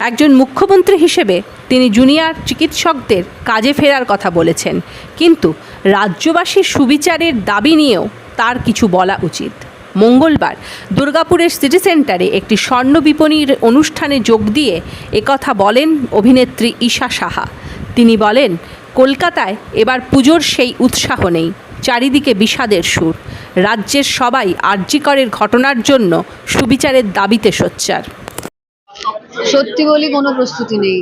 একজন মুখ্যমন্ত্রী হিসেবে তিনি জুনিয়র চিকিৎসকদের কাজে ফেরার কথা বলেছেন। কিন্তু রাজ্যবাসীর সুবিচারের দাবি নিয়েও তার কিছু বলা উচিত। মঙ্গলবার দুর্গাপুরের সিটি সেন্টারে একটি স্বর্ণ বিপণীর অনুষ্ঠানে যোগ দিয়ে একথা বলেন অভিনেত্রী ঈশা সাহা। তিনি বলেন, কলকাতায় এবার পুজোর সেই উৎসাহ নেই, চারিদিকে বিষাদের সুর। রাজ্যের সবাই আর্যিকরের ঘটনার জন্য সুবিচারের দাবিতে সোচ্চার। সত্যি বলি কোনো প্রস্তুতি নেই।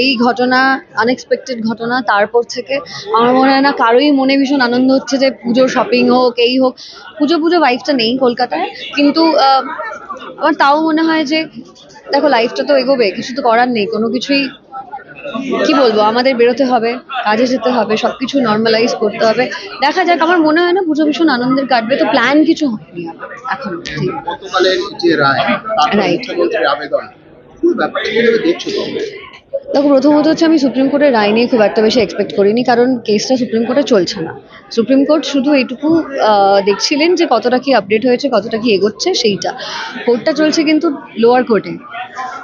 এই ঘটনা আনএক্সপেক্টেড ঘটনা তারপর থেকে আমার মনে হয় না কারোই মনে ভীষণ আনন্দ হচ্ছে যে পুজো শপিং হোক এই হোক পুজো পুজো ভাইবটা নেই কলকাতায়। কিন্তু আমার তাও মনে হয় যে দেখো লাইফটা তো এগোবে কিছু তো করার নেই কোনো কিছুই কি বলব আমাদের বেরোতে হবে কাজে যেতে হবে সব কিছু নর্মালাইজ করতে হবে। দেখা যাক আমার মনে হয় না পুজো ভীষণ আনন্দের কাটবে তো প্ল্যান কিছু হয়নি এখন ঠিক। দেখো, প্রথমত হচ্ছে আমি সুপ্রিম কোর্টের রায় নিয়ে খুব একটা বেশি এক্সপেক্ট করিনি, কারণ কেসটা সুপ্রিম কোর্টে চলছে না। সুপ্রিম কোর্ট শুধু এইটুকু দেখছিলেন যে কতটা কি আপডেট হয়েছে, কতটা কি এগোচ্ছে, সেইটা। কোর্টটা চলছে কিন্তু লোয়ার কোর্টে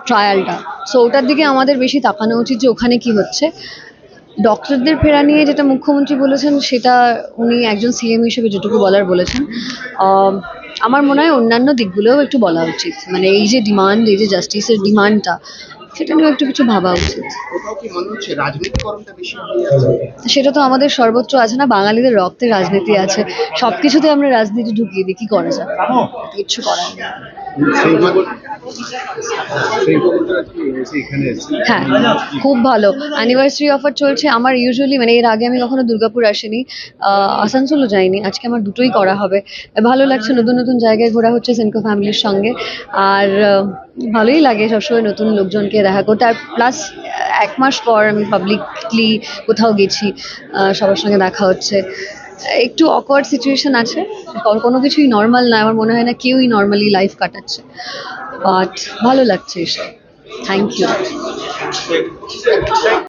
ট্রায়ালটা সো ওটার দিকে আমাদের বেশি তাকানো উচিত যে ওখানে কি হচ্ছে। ডক্টরদের ফেরা নিয়ে যেটা মুখ্যমন্ত্রী বলেছেন, সেটা উনি একজন সিএম হিসেবে যেটুকু বলার বলেছেন। আমার মনে হয় অন্যান্য দিকগুলোও একটু বলা উচিত। মানে এই যে ডিমান্ড এই যে জাস্টিসের ডিমান্ডটা সেটা নিয়েও একটু কিছু ভাবা উচিত। সেটা তো আমাদের সর্বোচ্চ আছে না বাঙালিদের রক্তে রাজনীতি আছে। সব কিছুতে আমরা রাজনীতি ঢুকিয়ে দিই কি করা যায়? কিছু করার নেই। হ্যাঁ খুব ভালো। অ্যানিভার্সারি অফার চলছে। আমার ইউজুয়ালি মানে এর আগে আমি কখনো দুর্গাপুর আসিনি। আসানসোলও যাইনি। আজকে আমার দুটোই করা হবে। ভালো লাগছে নতুন নতুন জায়গায় ঘোরা হচ্ছে সেনকো ফ্যামিলির সঙ্গে। আর ভালোই লাগে সবসময় নতুন লোকজনকে দেখা করতে। আর প্লাস এক মাস পর আমি পাবলিকলি কোথাও গেছি। সবার সঙ্গে দেখা হচ্ছে। একটু অকওয়ার্ড সিচুয়েশন আছে। কোনো কিছুই নর্মাল না, আমার মনে হয় না কেউই নর্মালি লাইফ কাটাচ্ছে। বাট ভালো লাগছে এসব থ্যাংক ইউ